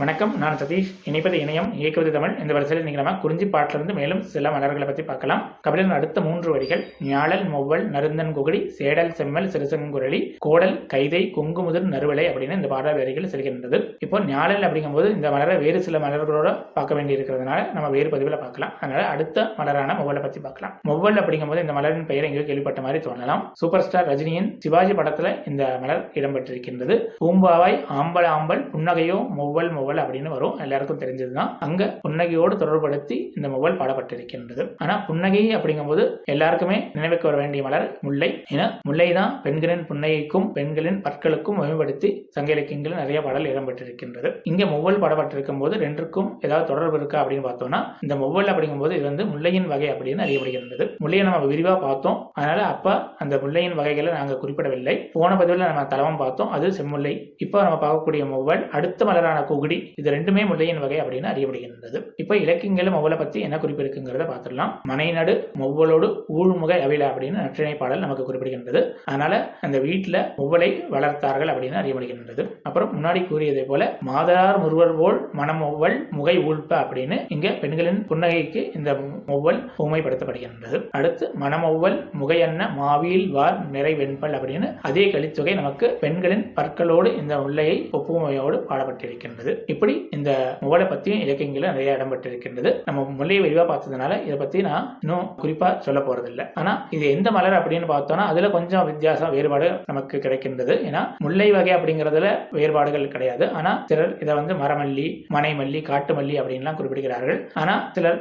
வணக்கம் நான் சதீஷ். இணைப்பது இணையம் இயக்குவது தமிழ். இந்த வரிசையில் இன்னைக்கு நம்ம குறிஞ்சி பாட்டிலிருந்து மேலும் சில மலர்களை பற்றி பார்க்கலாம். கபிலன் அடுத்த மூன்று வரிகள் ஞாழல் மொவ்வல் நருந்தன் குகடி சேடல் செம்மல் சிறுசங்குரளி கோடல் கைதை குங்குமுதல் நறுவலை அப்படின்னு இந்த பாடல் வரிகள் செல்கின்றது. இப்போ ஞாழல் அப்படிங்கும்போது இந்த மலரை வேறு சில மலர்களோட பார்க்க வேண்டி இருக்கிறதுனால நம்ம வேறு பதிவில் பார்க்கலாம். அதனால அடுத்த மலரான மொவ்வலை பற்றி பார்க்கலாம். மொவ்வல் அப்படிங்கும்போது இந்த மலரின் பெயர் எங்கேயோ கேள்விப்பட்ட மாதிரி தோணலாம். சூப்பர் ஸ்டார் ரஜினியின் சிவாஜி படத்தில் இந்த மலர் இடம்பெற்றிருக்கின்றது. பூம்பாவாய் ஆம்பல் ஆம்பல் புன்னகையோ மொவ்வல் மொவ்வல் மொபைல் அப்படின்னு வரும். எல்லாருக்கும் தெரிஞ்சது தான் அங்க புன்னகையோடு தொடர்படுத்தி இந்த மொபைல் பாடப்பட்டிருக்கின்றது. ஆனா புன்னகை அப்படிங்கும்போது எல்லாருக்குமே நினைவுக்கு வர வேண்டிய மலர் முல்லை. ஏன்னா முல்லை தான் பெண்களின் புன்னகைக்கும் பெண்களின் பற்களுக்கும் மேம்படுத்தி சங்க இலக்கியங்கள் நிறைய பாடல் இடம்பெற்றிருக்கின்றது. இங்க மொபைல் பாடப்பட்டிருக்கும் போது ரெண்டுக்கும் ஏதாவது தொடர்பு இருக்கா அப்படின்னு பார்த்தோம்னா இந்த மொவ்வல் அப்படிங்கும்போது இது வந்து முல்லையின் வகை அப்படின்னு அறியப்படுகின்றது. முல்லையை நம்ம விரிவா பார்த்தோம். அதனால அப்ப அந்த முல்லையின் வகைகளை நாங்கள் குறிப்பிடவில்லை. போன பதிவில் நம்ம தளவம் பார்த்தோம். அது செம்முல்லை. இப்போ நம்ம பார்க்கக்கூடிய மொபைல் அடுத்த மலரான குகுடி இது ரெண்டுமே முல்லையின் வகை அப்படின்னு அறியப்படுகின்றது. இப்போ இலக்கியங்களும் மொவ்வலை பத்தி என்ன குறிப்பிருக்குங்கிறத பாத்திரலாம் பார்த்துடலாம். மனைநடு மொவ்வலோடு ஊழ்முக அவில அப்படின்னு நற்றிணை பாடல் நமக்கு குறிப்பிடுகின்றது. அதனால அந்த வீட்டில் மொவ்வலை வளர்த்தார்கள் அப்படின்னு அறியப்படுகின்றது. அப்புறம் முன்னாடி கூறியதை போல மாதரார் முருவர் போல் மனமொவ்வல் முகை ஊழ்ப்ப அப்படின்னு இங்க பெண்களின் புன்னகைக்கு இந்த மொவ்வல் உமைப்படுத்தப்படுகின்றது அடுத்து மனமொவ்வல் முகையன்ன மாவியில் வார் நிறை வெண்பல் அப்படின்னு அதே கலித்தொகை நமக்கு பெண்களின் பற்களோடு இந்த முல்லையை ஒப்புமையோடு பாடப்பட்டிருக்கின்றது. இப்படி இந்த முகலை பற்றியும் இலக்கியங்களில் நிறைய இடம்பெற்றிருக்கின்றது. நம்ம முல்லையை விரிவாக பார்த்ததுனால இதை பற்றி நான் இன்னும் குறிப்பாக சொல்ல போறதில்லை. ஆனால் இது எந்த மலர் அப்படின்னு பார்த்தோம்னா அதில் கொஞ்சம் வித்தியாசம் வேறுபாடு நமக்கு கிடைக்கின்றது. ஏன்னா முல்லை வகை அப்படிங்கிறதுல வேறுபாடுகள் கிடையாது. ஆனால் சிலர் இதை வந்து மரமல்லி மனைமல்லி காட்டு மல்லி அப்படின்லாம் குறிப்பிடுகிறார்கள். ஆனால் சிலர்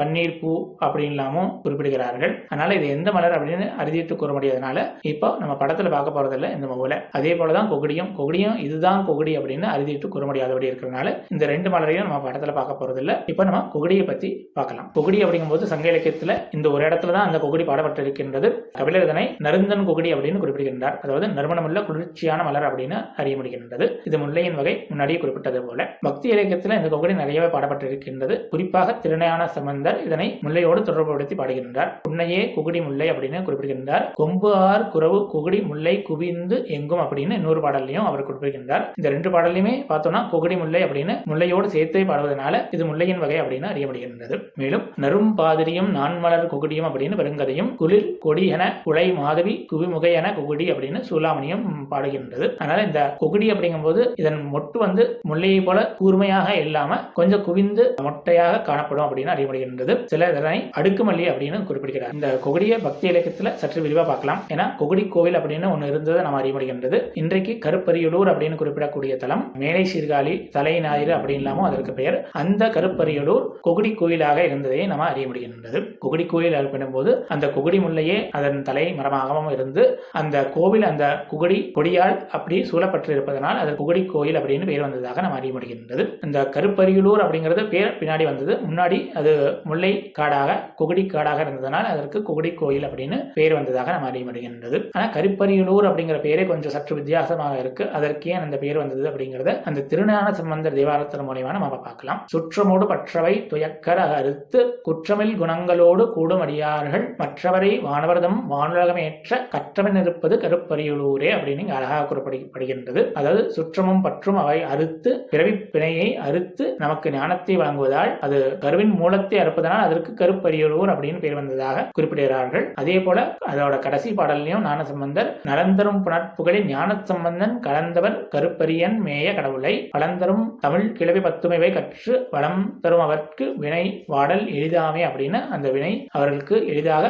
பன்னீர் பூ அப்படின்லாமும் குறிப்பிடுகிறார்கள். அதனால இது எந்த மலர் அப்படின்னு அறுதிட்டு கூற முடியாதனால இப்போ நம்ம படத்தில் பார்க்க போறதில்ல இந்த மொபைலை அதே போலதான் கொகுடியும் கொகுடியும் இதுதான் கொகுடி அப்படின்னு அறுதிட்டு கூற முடியாதபடி இருக்கிறனால இந்த ரெண்டு மலரையும் நம்ம படத்துல பார்க்க போறது போறதில்ல. இப்போ நம்ம கொகுடியை பத்தி பார்க்கலாம். கொகுடி அப்படிங்கும்போது சங்க இலக்கியத்துல இந்த ஒரு இடத்துல தான் அந்த கொகுடி பாடப்பட்டிருக்கின்றது. கபிலர் இதனை நருந்தன் கொகுடி அப்படின்னு குறிப்பிடுகின்றார். அதாவது நறுமணமுள்ள குளிர்ச்சியான மலர் அப்படின்னு அறிய முடிகின்றது. இது முல்லையின் வகை முன்னாடியே குறிப்பிட்டது போல. பக்தி இலக்கியத்துல இந்த கொகுடி நிறையவே பாடப்பட்டிருக்கின்றது. குறிப்பாக திருநயான சம்பந்தர் இதனை முல்லையோடு தொடர்புபடுத்தி பாடுகின்றார். உன்னையே குகுடி முல்லை அப்படின்னு குறிப்பிடுகின்றார். கொம்பு ஆர் குறவு குகுடி முல்லை குவிந்து எங்கும் அப்படின்னு இன்னொரு பாடல்லையும் அவர் குறிப்பிடுகின்றார். இந்த ரெண்டு பாடலையுமே பார்த்தோம்னா குகுடி முல்லை முல்லை அப்படின்னு முல்லையோடு சேர்த்தே பாடுவதனால இது முல்லையின் வகை அப்படின்னு அறியப்படுகின்றது. மேலும் நரும் பாதிரியும் நான்மலர் குகுடியும் அப்படின்னு பெருங்கதையும் குளிர் கொடி என குலை மாதவி குவிமுகை என குகுடி அப்படின்னு சூலாமணியும் பாடுகின்றது. அதனால இந்த குகுடி அப்படிங்கும் போது இதன் மொட்டு வந்து முல்லையை போல கூர்மையாக இல்லாம கொஞ்சம் குவிந்து மொட்டையாக காணப்படும் அப்படின்னு அறியப்படுகின்றது. சில இதனை அடுக்குமல்லி அப்படின்னு குறிப்பிடுகிறார். இந்த கொகுடிய பக்தி இலக்கியத்துல சற்று விரிவா பார்க்கலாம். ஏன்னா கொகுடி கோவில் அப்படின்னு ஒன்று இருந்ததை நம்ம அறியப்படுகின்றது. இன்றைக்கு கருப்பரியலூர் அப்படின்னு குறிப்பிடக்கூடிய தலம் மேலை சீர்காழி தலை ஞாயிறு அப்படின்லாமோ அதற்கு பெயர் அந்த கருப்பரியலூர் கொகுடி கோயிலாக இருந்ததை நம்ம அறிய முடிகின்றது. கொகுடி கோயில் ஏற்படும்போது அந்த கொகுடி முல்லையே அதன் தலை மரமாகவும் இருந்து அந்த கோவில் அந்த குகுடி கொடியால் அப்படி சூழப்பட்டிருப்பதனால் அது குகுடி கோயில் அப்படின்னு பெயர் வந்ததாக நம்ம அறிய முடிகின்றது. இந்த கருப்பரியலூர் அப்படிங்கிறது பேர் பின்னாடி வந்தது. முன்னாடி அது முல்லை காடாக குகுடி காடாக இருந்ததனால் அதற்கு குகுடி கோயில் அப்படின்னு பெயர் வந்ததாக நம்ம அறிய முடிகின்றது. ஆனால் கருப்பரியலூர் அப்படிங்கிற பெயரே கொஞ்சம் சற்று வித்தியாசமாக இருக்கு. அதற்கு ஏன் அந்த பெயர் வந்தது அப்படிங்கிறத அந்த திருநான சம்பந்த மந்திர தேவாரத்தின் மூலியமா நம்ம பார்க்கலாம். சுற்றமோடு பற்றவை துயக்கர அறுத்து குற்றமில் குணங்களோடு கூடும் அடியார்கள் மற்றவரை வானவர்தம் வானுலகமேற்ற கற்றவன் இருப்பது கருப்பரியலூரே அப்படின்னு அழகாக குறிப்பிடப்படுகின்றது அதாவது சுற்றமும் பற்றும் அவை அறுத்து பிறவி பிணையை அறுத்து நமக்கு ஞானத்தை வழங்குவதால் அது கருவின் மூலத்தை அறுப்பதனால் அதற்கு கருப்பரியலூர் அப்படின்னு பேர் வந்ததாக குறிப்பிடுகிறார்கள். அதே போல அதோட கடைசி பாடல்லையும் ஞானசம்பந்தர் நலந்தரும் புனற்புகழில் ஞான சம்பந்தன் கலந்தவர் கருப்பரியன் மேய கடவுளை பலந்தரும் தமிழ் கிளவி பத்துமைவை கற்று வளம் தரும் அவர்க்கு வினை வாடல் எளிதாமே அப்படின்னு அந்த வினை அவர்களுக்கு எளிதாக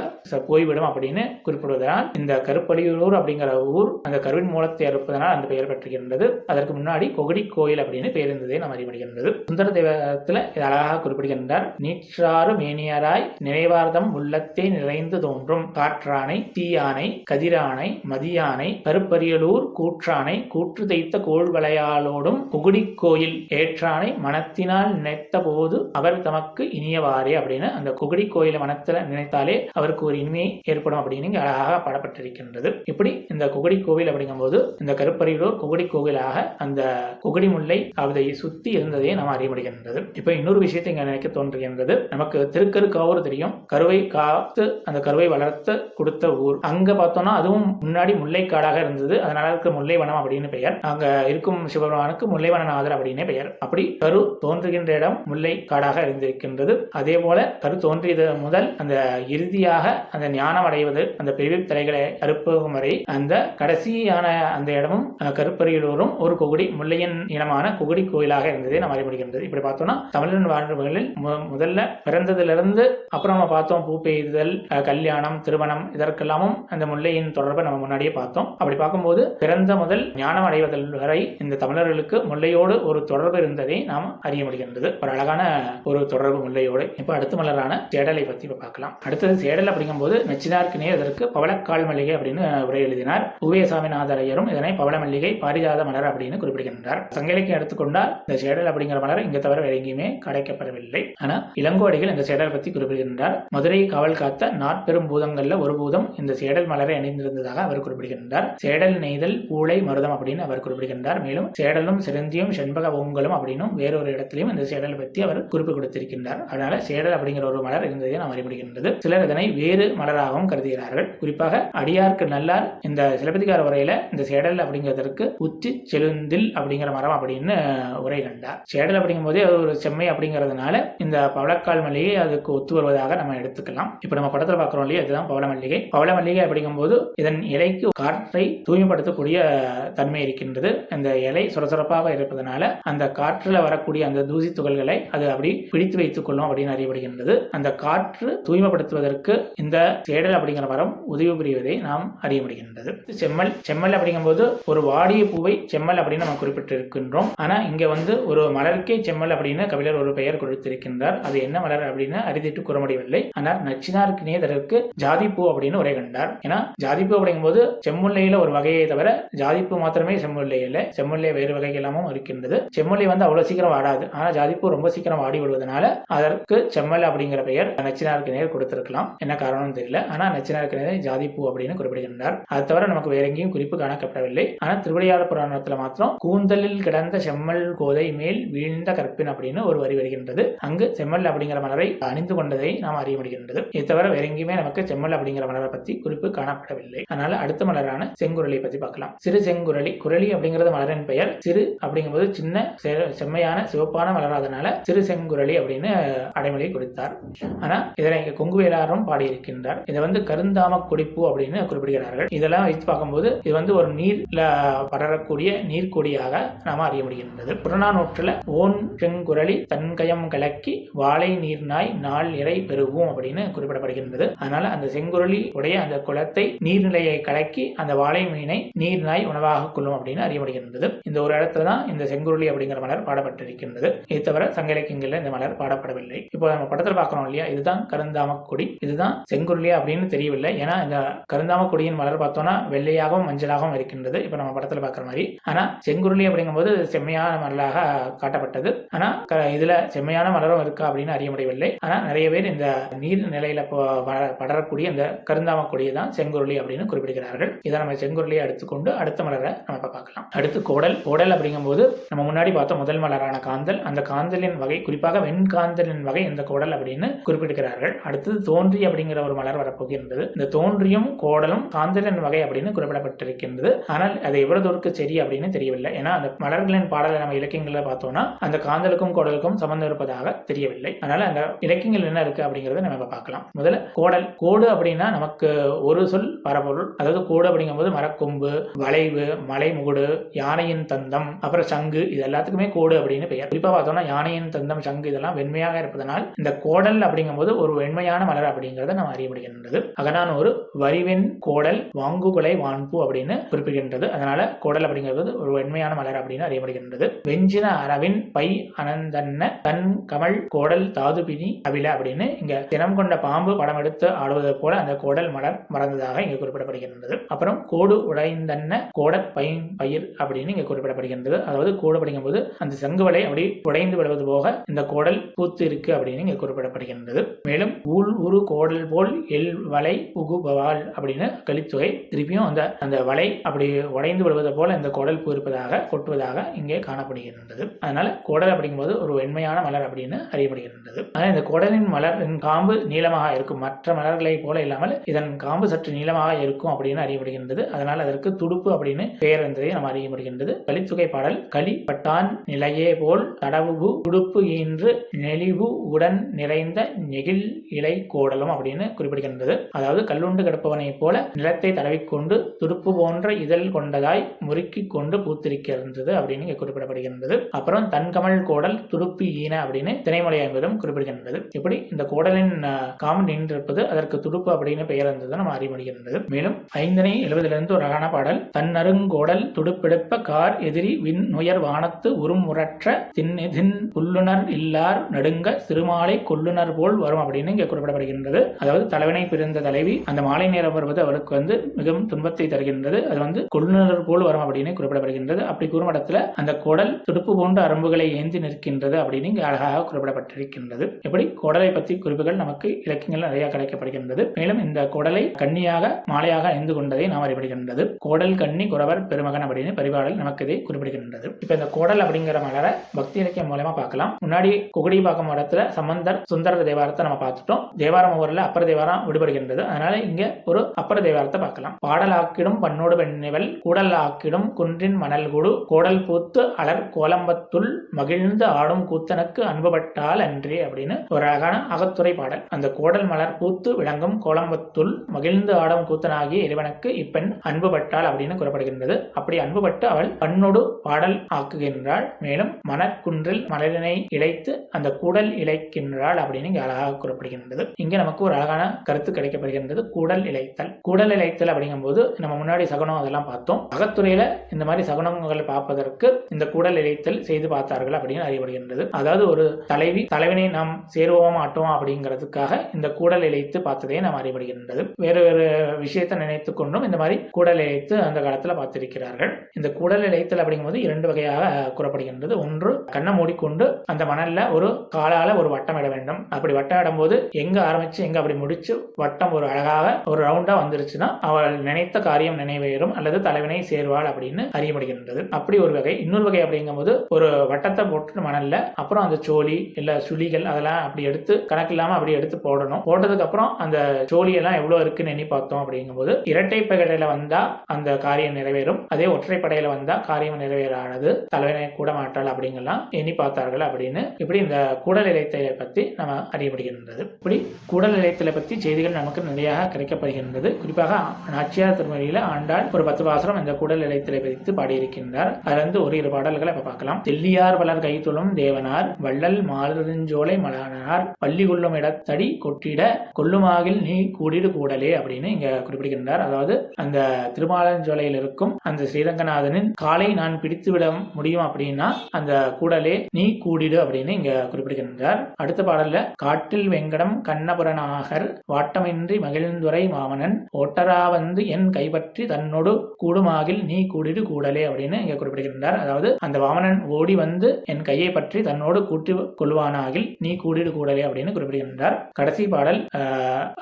போய்விடும் அப்படின்னு குறிப்பிடுவதனால் இந்த கருப்படியூர் அப்படிங்கிற ஊர் அந்த கருவின் மூலத்தை அறுப்பதனால் அந்த பெயர் பெற்றுகின்றது அதற்கு முன்னாடி கொகுடி கோயில் அப்படின்னு பெயர் இருந்ததை நாம் அறியப்படுகின்றது. சுந்தர தேவத்தில் இது அழகாக குறிப்பிடுகின்றார். நீற்றாறு மேனியராய் நினைவார்த்தம் உள்ளத்தை நிறைந்து தோன்றும். காற்றானை தீயானை கதிரானை மதியானை கருப்பரியலூர் கூற்றானை கூற்று தைத்த கோள்வளையாலோடும் கொகுடி கோயில் ஏற்றானை மனத்தினால் நினைத்த போது அவர் தமக்கு இனியவாறே அப்படின்னு அந்த குகுடி கோயிலை மனத்துல நினைத்தாலே அவருக்கு ஒரு இனிமை ஏற்படும் அப்படின்னு அழகாக பாடப்பட்டிருக்கின்றது. இப்படி இந்த குகுடி கோவில் அப்படிங்கும்போது இந்த கருப்பரியூர் குகுடி கோவிலாக அந்த குகுடி முல்லை அதை சுத்தி இருந்ததே நாம் அறிய முடிகின்றது. இப்போ இன்னொரு விஷயத்தை இங்க நினைக்க தோன்றுகின்றது. நமக்கு திருக்கருக்காவூர் தெரியும். கருவை காத்து அந்த கருவை வளர்த்து கொடுத்த ஊர். அங்க பார்த்தோம்னா அதுவும் முன்னாடி முல்லை காடாக இருந்தது. அதனால இருக்க முல்லைவனம் அப்படின்னு பெயர். அங்க இருக்கும் சிவபெருமானுக்கு முல்லைவனநாதர் அப்படின்னு அப்படின்னே பெயர். அப்படி கரு தோன்றுகின்ற இடம் முல்லை காடாக இருந்திருக்கின்றது அதே போல கரு தோன்றியது முதல் அந்த இறுதியாக அந்த ஞானம் அடைவது அந்த பிரிவு தலைகளை அறுப்பகும் வரை அந்த கடைசியான அந்த இடமும் அஹ், கருப்பறையிலூரும் ஒரு குகுடி முல்லையின் இனமான குகுடி கோயிலாக இருந்ததை நாம் அறிமுகின்றது இப்படி பார்த்தோம்னா தமிழன் வாழ்வுகளில் முதல்ல பிறந்ததிலிருந்து அப்புறம் நம்ம பார்த்தோம் பூ பெய்தல் கல்யாணம் திருமணம் இதற்கெல்லாமும் அந்த முல்லையின் தொடர்பை நம்ம முன்னாடியே பார்த்தோம். அப்படி பார்க்கும்போது பிறந்த முதல் ஞானம் அடைவதில் வரை இந்த தமிழர்களுக்கு முல்லையோடு ஒரு ஒரு தொடர்பு இருந்ததை நாம் அறிய முடிகின்றது. ஒரு அழகான ஒரு தொடர்பு முல்லையோடு. இப்போ அடுத்த மலரான சேடலை பற்றி இப்ப பார்க்கலாம். அடுத்தது சேடல் அப்படிங்கும்போது நச்சினார்க்கு நேர் இதற்கு பவளக்கால் மல்லிகை அப்படின்னு உரை எழுதினார். உவே சாமிநாதரையரும் இதனை பவள மல்லிகை பாரிஜாத மலர் அப்படின்னு குறிப்பிடுகின்றார். சங்கிலிக்கு எடுத்துக்கொண்டால் இந்த சேடல் அப்படிங்கிற மலர் இங்க தவிர வேற எங்கேயுமே கிடைக்கப்படவில்லை ஆனா இளங்கோடிகள் இந்த சேடல் பற்றி குறிப்பிடுகின்றார். மதுரை காவல் காத்த நாற்பெரும் பூதங்கள்ல ஒரு பூதம் இந்த சேடல் மலரை அணிந்திருந்ததாக அவர் குறிப்பிடுகின்றார். சேடல் நெய்தல் பூளை மருதம் அப்படின்னு அவர் குறிப்பிடுகின்றார். மேலும் சேடலும் சிறந்தியும் செண்பக உங்களும் அப்படின்னும் வேறொரு இடத்திலையும் இந்த சேடலை பற்றி அவர் குறிப்பு கொடுத்திருக்கின்றார். அதனால சேடல் அப்படிங்கிற ஒரு மலர் இருந்ததை நாம் அறிமுடிகின்றது சிலர் இதனை வேறு மலராகவும் கருதுகிறார்கள். குறிப்பாக அடியார்க்கு நல்லார் இந்த சிலப்பதிகார உரையில இந்த சேடல் அப்படிங்கிறதற்கு உச்சி செலுந்தில் அப்படிங்கிற மரம் அப்படின்னு உரை கண்டார். சேடல் அப்படிங்கும் போதே அது ஒரு செம்மை அப்படிங்கிறதுனால இந்த பவளக்கால் மல்லிகை அதுக்கு ஒத்து வருவதாக நம்ம எடுத்துக்கலாம். இப்ப நம்ம படத்துல பார்க்குறோம் இல்லையா? இதுதான் பவள மல்லிகை. பவள மல்லிகை அப்படிங்கும்போது இதன் இலைக்கு காற்றை தூய்மைப்படுத்தக்கூடிய தன்மை இருக்கின்றது. இந்த இலை சுரசுரப்பாக இருப்பதனால அந்த காற்றுல வரக்கூடிய அந்த தூசி துகள்களை அது அப்படி பிடித்து வைத்துக் கொள்ளும் அப்படின்னு அறியப்படுகின்றது. அந்த காற்று தூய்மைப்படுத்துவதற்கு இந்த தேடல் அப்படிங்கிற மரம் உதவி புரிவதை நாம் அறிய முடிகின்றது. செம்மல் செம்மல் அப்படிங்கும்போது ஒரு வாடிய பூவை செம்மல் அப்படின்னு நம்ம குறிப்பிட்டிருக்கின்றோம். ஆனா இங்க வந்து ஒரு மலருக்கே செம்மல் அப்படின்னு கபிலர் ஒரு பெயர் கொடுத்திருக்கின்றார். அது என்ன மலர் அப்படின்னு அறிதிட்டு கூற முடியவில்லை ஆனால் நச்சினாருக்கு நேதற்கு ஜாதிப்பூ அப்படின்னு உரை கண்டார். ஏன்னா ஜாதிப்பூ அப்படிங்கும்போது செம்முல்லையில ஒரு வகையை தவிர ஜாதிப்பூ மாத்திரமே செம்முல்லை இல்லை செம்முல்லை வேறு வகை எல்லாமும் இருக்கின்றது. செம்மொழி வந்து அவ்வளவு சீக்கிரம் வாடாது ஆனா ஜாதிப்பூ ரொம்ப சீக்கிரம் வாடி விடுவதனால அதற்கு செம்மல் அப்படிங்கிற பெயர் நச்சினாருக்கு நேர் கொடுத்திருக்கலாம். என்ன காரணம்னு தெரியல. ஆனா நச்சினாருக்கு நேர் ஜாதிப்பூ அப்படின்னு குறிப்பிடுகின்றார். அது தவிர நமக்கு வேற எங்கேயும் குறிப்பு காணப்படவில்லை. ஆனா திருவிளையாடல் புராணத்துல மாத்திரம் கூந்தலில் கிடந்த செம்மல் கோதை மேல் வீழ்ந்த கற்பின் அப்படின்னு ஒரு வரி வருகின்றது. அங்கு செம்மல் அப்படிங்கிற மலரை அணிந்து கொண்டதை நாம் அறிய முடிகின்றது. இது தவிர வேற எங்கேயுமே நமக்கு செம்மல் அப்படிங்கிற மலரை பத்தி குறிப்பு காணப்படவில்லை. அதனால அடுத்த மலரான செங்குரளி பத்தி பார்க்கலாம். சிறு செங்குரளி குரளி அப்படிங்கிறது மலரின் பெயர். சிறு அப்படிங்கும்போது சின்ன செ- செம்மையான சிவப்பான மலராதனால சிறு செங்குரளி அப்படின்னு அடைமொழி கொடுத்தார். ஆனா இதனை இங்க கொங்குவேலாரும் பாடியிருக்கின்றார். இதை வந்து கருந்தாம குடிப்பு அப்படின்னு குறிப்பிடுகிறார்கள். இதெல்லாம் வைத்து பார்க்கும்போது இது வந்து ஒரு நீர்ல படரக்கூடிய நீர்க்கொடியாக நாம அறிய முடிகின்றது. புறநானூற்றுல ஓன் செங்குரளி தன்கயம் கலக்கி வாழை நீர்நாய் நாள் இறை பெருகும் அப்படின்னு குறிப்பிடப்படுகின்றது. அதனால அந்த செங்குரளி உடைய அந்த குளத்தை நீர்நிலையை கலக்கி அந்த வாழை மீனை நீர்நாய் உணவாக கொள்ளும் அப்படின்னு அறியப்படுகின்றது இந்த ஒரு இடத்துல தான் இந்த செங்குருளி அப்படிங்கிற மலர் பாடப்பட்டிருக்கின்றது. இது தவிர சங்க இலக்கியங்களில் இந்த மலர் பாடப்படவில்லை. இப்போ நம்ம படத்துல பார்க்கிறோம் இல்லையா? இதுதான் கருந்தாம கொடி இதுதான் செங்குருளி அப்படின்னு தெரியவில்லை. ஏன்னா இந்த கருந்தாம கொடியின் மலர் பார்த்தோம்னா வெள்ளையாகவும் மஞ்சளாகவும் இருக்கின்றது. இப்போ நம்ம படத்துல பார்க்குற மாதிரி. ஆனால் செங்குருளி அப்படிங்கும்போது செம்மையான மலராக காட்டப்பட்டது. ஆனா இதில் இதுல செம்மையான மலரும் இருக்கா அப்படின்னு அறிய முடியவில்லை. ஆனா நிறைய பேர் இந்த நீர் நிலையில படரக்கூடிய இந்த கருந்தாம கொடியை தான் செங்குருளி அப்படின்னு குறிப்பிடுகிறார்கள். இதை நம்ம செங்குருளியை எடுத்துக்கொண்டு அடுத்த மலரை நம்ம பார்க்கலாம். அடுத்து கோடல். கோடல் அப்படிங்கும்போது நம்ம முன்னாடி பார்த்த முதல் மலரான காந்தல் அந்த காந்தலின் வகை குறிப்பாக வெண்காந்தலின் வகை இந்த கோடல் அப்படின்னு குறிப்பிடுகிறார்கள் அடுத்தது தோன்றி அப்படிங்கிற ஒரு மலர் வரப்போகின்றது. இந்த தோன்றியும் கோடலும் காந்தலின் வகை அப்படின்னு குறிப்பிடப்பட்டிருக்கின்றது. ஆனால் அது எவ்வளவு தூரத்துக்கு சரி அப்படின்னு தெரியவில்லை. ஏன்னா அந்த மலர்களின் பாடலை நம்ம இலக்கியங்களில் பார்த்தோம்னா அந்த காந்தலுக்கும் கோடலுக்கும் சம்பந்தம் இருப்பதாக தெரியவில்லை. அதனால அந்த இலக்கியங்கள் என்ன இருக்கு அப்படிங்கறத நம்ம பார்க்கலாம். முதல்ல கோடல். கோடு அப்படின்னா நமக்கு ஒரு சொல் பரப்பொருள். அதாவது கோடு அப்படிங்கும்போது மரக்கொம்பு வளைவு மலைமுகுடு யானையின் தந்தம் அப்புறம் சங்கு இது எல்லாத்துக்குமே கோடு அப்படின்னு பெயர். குறிப்பாக பார்த்தோம்னா யானையின் தந்தம் சங்கு இதெல்லாம் வெண்மையாக இருப்பதனால் இந்த கோடல் அப்படிங்கும்போது ஒரு வெண்மையான மலர் அப்படிங்கிறத நம்ம அறிய முடிகின்றது ஒரு வரிவெண் கோடல் வாங்குகுலை வான்பு அப்படின்னு குறிப்பிடுகின்றது. அதனால கோடல் அப்படிங்கிறது ஒரு வெண்மையான மலர் அப்படின்னு அறியப்படுகின்றது. வெஞ்சின அரவின் பை அனந்தன்ன தன் கமல் கோடல் தாதுபினி அபில அப்படின்னு இங்க தினம் கொண்ட பாம்பு படம் எடுத்து ஆடுவது போல அந்த கோடல் மலர் மறந்ததாக இங்கு குறிப்பிடப்படுகின்றது. அப்புறம் கோடு உடைந்தன்ன கோடல் பைன் பயிர் அப்படின்னு இங்க குறிப்பிடப்படுகின்றது. அதாவது கோடு அப்படிங்கும்போது அந்த செங்குவலை அப்படி உடைந்து விடுவது போக இந்த கோடல் பூத்து இருக்கு அப்படின்னு இங்கே குறிப்பிடப்படுகின்றது. மேலும் உள் உரு கோடல் போல் எல் வலை உகுபவால் அப்படின்னு கலித்தொகை திருப்பியும் அந்த அந்த வலை அப்படி உடைந்து விடுவது போல இந்த கோடல் பூ இருப்பதாக கொட்டுவதாக இங்கே காணப்படுகின்றது. அதனால கோடல் அப்படிங்கும்போது ஒரு வெண்மையான மலர் அப்படின்னு அறியப்படுகின்றது. ஆனால் இந்த கோடலின் மலரின் காம்பு நீளமாக இருக்கும். மற்ற மலர்களை போல இல்லாமல் இதன் காம்பு சற்று நீளமாக இருக்கும் அப்படின்னு அறியப்படுகின்றது. அதனால் அதற்கு துடுப்பு அப்படின்னு பெயர் வந்ததை நாம் அறியப்படுகின்றது. கலித்துகை பாடல் களி பட்டான் நிலையே போல் தடவுபு துடுப்பு ஈன்று நெளிவு உடன் நிறைந்த நெகிழ் இலை கோடலும் அப்படின்னு குறிப்பிடுகின்றது. அதாவது கல்லுண்டு கிடப்பவனைப் போல நிலத்தை தடவிக்கொண்டு துடுப்பு போன்ற இதழ் கொண்டதாய் முறுக்கி கொண்டு பூத்திருக்கின்றது அப்படின்னு குறிப்பிடப்படுகின்றது. அப்புறம் தன்கமல் கோடல் துடுப்பு ஈன அப்படின்னு திரைமலை என்பதும் குறிப்பிடுகின்றது. இப்படி இந்த கோடலின் அஹ், காமன் நின்றிருப்பது அதற்கு துடுப்பு அப்படின்னு பெயர் இருந்தது நம்ம அறிமுடிகின்றது மேலும் ஐந்தனை எழுபதிலிருந்து ஒரு அழகான பாடல் தன்னருங்கோடல் துடுப்பெடுப்ப கார் எதிரி விண் நுயர் வானத்து உருமுறற்ற தின்னெதின் புல்லுணர் இல்லார் நடுங்க சிறுமாலை கொல்லுணர் போல் வரும் அப்படின்னு இங்கே குறிப்பிடப்படுகின்றது. அதாவது தலைவனை பிரிந்த தலைவி அந்த மாலை நேரம் வருவது அவளுக்கு வந்து மிகவும் துன்பத்தை தருகின்றது. அது வந்து கொல்லுனர் போல் வரும் அப்படின்னு குறிப்பிடப்படுகின்றது. அப்படி கூறும் இடத்துல அந்த குடல் துடுப்பு போன்ற அரும்புகளை ஏந்தி நிற்கின்றது அப்படின்னு இங்கே அழகாக குறிப்பிடப்பட்டிருக்கின்றது. எப்படி குடலை பற்றி குறிப்புகள் நமக்கு இலக்கியங்கள் நிறைய கிடைக்கப்படுகின்றது. மேலும் இந்த குடலை கன்னியாக மாலையாக அணிந்து கொண்டதை நாம் அறிவிடுகின்றது. கோடல் கன்னி குறவர் பெருமகன் அப்படின்னு பரிபாடல் நமக்கு இதை குறிப்பிடுகின்றது. இப்ப இந்த கோடல் அப்படிங்கிற மலரை பக்தி இலக்கியம் மூலயமா பார்க்கலாம். முன்னாடி குகுடி பார்க்கும் இடத்துல சம்பந்தர் சுந்தர தேவாரத்தை நம்ம பார்த்துட்டோம். தேவாரம் ஊரில் அப்பர் தேவாரம் விடுபடுகின்றது. அதனால இங்க ஒரு அப்பர் தேவாரத்தை பார்க்கலாம். பாடலாக்கிடும் பன்னோடு பெண்ணிவல் கூடல் ஆக்கிடும் குன்றின் மணல் குடு கோடல் பூத்து அலர் கோலம்பத்துள் மகிழ்ந்து ஆடும் கூத்தனுக்கு அன்புபட்டால் அன்றே அப்படின்னு ஒரு அழகான அகத்துறை பாடல். அந்த கோடல் மலர் பூத்து விளங்கும் கோலம்பத்துள் மகிழ்ந்து ஆடும் கூத்தனாகிய இறைவனுக்கு இப்பெண் அன்புபட்டாள் அப்படின்னு கூறப்படுகின்றது. அப்படி அன்புபட்டு அவள் பண்ணோடு பாடல் ஆக்குகின்றாள் மேலும் மணற்குன்றில் மலரினை இழைத்து அந்த கூடல் இழைக்கின்றாள் அப்படின்னு இங்கே அழகாக கூறப்படுகின்றது. இங்கே நமக்கு ஒரு அழகான கருத்து கிடைக்கப்படுகின்றது. கூடல் இழைத்தல். கூடல் இழைத்தல் அப்படிங்கும்போது நம்ம முன்னாடி சகுனம் அதெல்லாம் பார்த்தோம். அகத்துறையில இந்த மாதிரி சகுனங்கள் பார்ப்பதற்கு இந்த கூடல் இழைத்தல் செய்து பார்த்தார்கள் அப்படின்னு அறியப்படுகின்றது. அதாவது ஒரு தலைவி தலைவினை நாம் சேருவோமா மாட்டோம் அப்படிங்கிறதுக்காக இந்த கூடல் இழைத்து பார்த்ததே நாம் அறியப்படுகின்றது. வேறு வேறு விஷயத்தை நினைத்து கொண்டும் இந்த மாதிரி கூடல் இழைத்து அந்த காலத்தில் பார்த்திருக்கிறார்கள். இந்த கூடல் இழைத்தல் அப்படிங்கும்போது இரண்டு வகையாக கூறப்படுகின்றது. ஒன்று கண்ணை மூடிக்கொண்டு அந்த மணல்ல ஒரு காலால ஒரு வட்டம் இட வேண்டும். அப்படி வட்டம் இடும்போது எங்க ஆரம்பிச்சு எங்க அப்படி முடிச்சு வட்டம் ஒரு அழகாக ஒரு ரவுண்டா வந்துருச்சுன்னா அவள் நினைத்த காரியம் நினைவேறும் அல்லது தலைவனை சேர்வாள் அப்படின்னு அறியப்படுகின்றது. அப்படி ஒரு வகை. இன்னொரு வகை அப்படிங்கும்போது ஒரு வட்டத்தை போட்டு மணல்ல அப்புறம் அந்த சோழி இல்ல சுழிகள் அதெல்லாம் அப்படி எடுத்து கணக்கு இல்லாம அப்படி எடுத்து போடணும். போட்டதுக்கு அப்புறம் அந்த சோழியெல்லாம் எவ்வளோ எவ்வளவு இருக்குன்னு எண்ணி பார்த்தோம் அப்படிங்கும்போது இரட்டை பகடையில வந்தா அந்த காரியம் நிறைவேறும். அதே ஒற்றைப்படையில் வந்தா காரியம் நிறைவேறானது. தலைவனை கூட மாட்டாள் அப்படிங்கலாம் எண்ணி பார்த்தார்கள் அப்படின்னு இப்படி இந்த கூடல் இலைத்தலை பத்தி நம்ம அறியப்படுகின்றது. இப்படி கூடல் இலைத்தலை பத்தி செய்திகள் நமக்கு நிறைய கிடைக்கப்படுகின்றது. குறிப்பாக நாச்சியார் திருமொழியில ஆண்டாள் ஒரு பத்து பாசனம் இந்த கூடல் இலைத்தலை பதித்து பாடியிருக்கின்றார். அதுல இருந்து ஒரு இரு பாடல்களை இப்ப பார்க்கலாம். தெல்லியார் வளர் கைத்துளும் தேவனார் வள்ளல் மாலதஞ்சோலை மலானார் பள்ளி கொள்ளும் இடத்தடி கொட்டிட கொல்லுமாகில் நீ கூடிடு கூடலே அப்படின்னு இங்க குறிப்பிடுகின்றார். அதாவது அந்த திருமாலஞ்சோலையில் இருக்கும் அந்த ஸ்ரீரங்கநாதனின் காலை நான் பிடித்து விட முடியும் அப்படின்னா அந்த கூடலே நீ கூடிடு அப்படின்னு இங்க குறிப்பிடுகின்றார். அடுத்த பாடல்ல காட்டில் வெங்கடம் கண்ணபுரநாகர் வாட்டமின்றி மகிழ்ந்துரை மாமனன் ஓட்டரா வந்து என் கைப்பற்றி தன்னோடு கூடுமாகில் நீ கூடிடு கூடலே அப்படின்னு இங்க குறிப்பிடுகின்றார். அதாவது அந்த வாமனன் ஓடி வந்து என் கையை பற்றி தன்னோடு கூட்டி கொள்வானாகில் நீ கூடிடு கூடலே அப்படின்னு குறிப்பிடுகின்றார். கடைசி பாடல்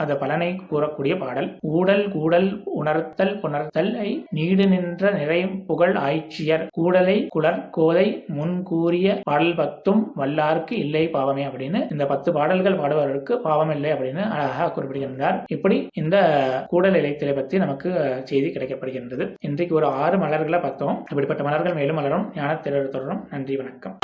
அந்த பலனை கூறக்கூடிய பாடல். ஊடல் கூடல் உணர்த்தல் புணர்த்தல் நீடு நின்ற நிறை புகழ் ஆய்ச்சியர் கூடலை குளர் கோதை முன் கூறிய பாடல் பத்தும் வல்லார்க்கு இல்லை பாவமே அப்படின்னு இந்த பத்து பாடல்கள் பாடுவதற்கு பாவம் இல்லை அப்படின்னு அழகாக குறிப்பிடுகின்றார். இப்படி இந்த கூடல் இலைத்திலை பற்றி நமக்கு செய்தி கிடைக்கப்படுகின்றது. இன்றைக்கு ஒரு ஆறு மலர்களை பார்த்தோம். இப்படிப்பட்ட மலர்கள் மேலும் மலரும். ஞானத்திரர் தொடரும். நன்றி வணக்கம்.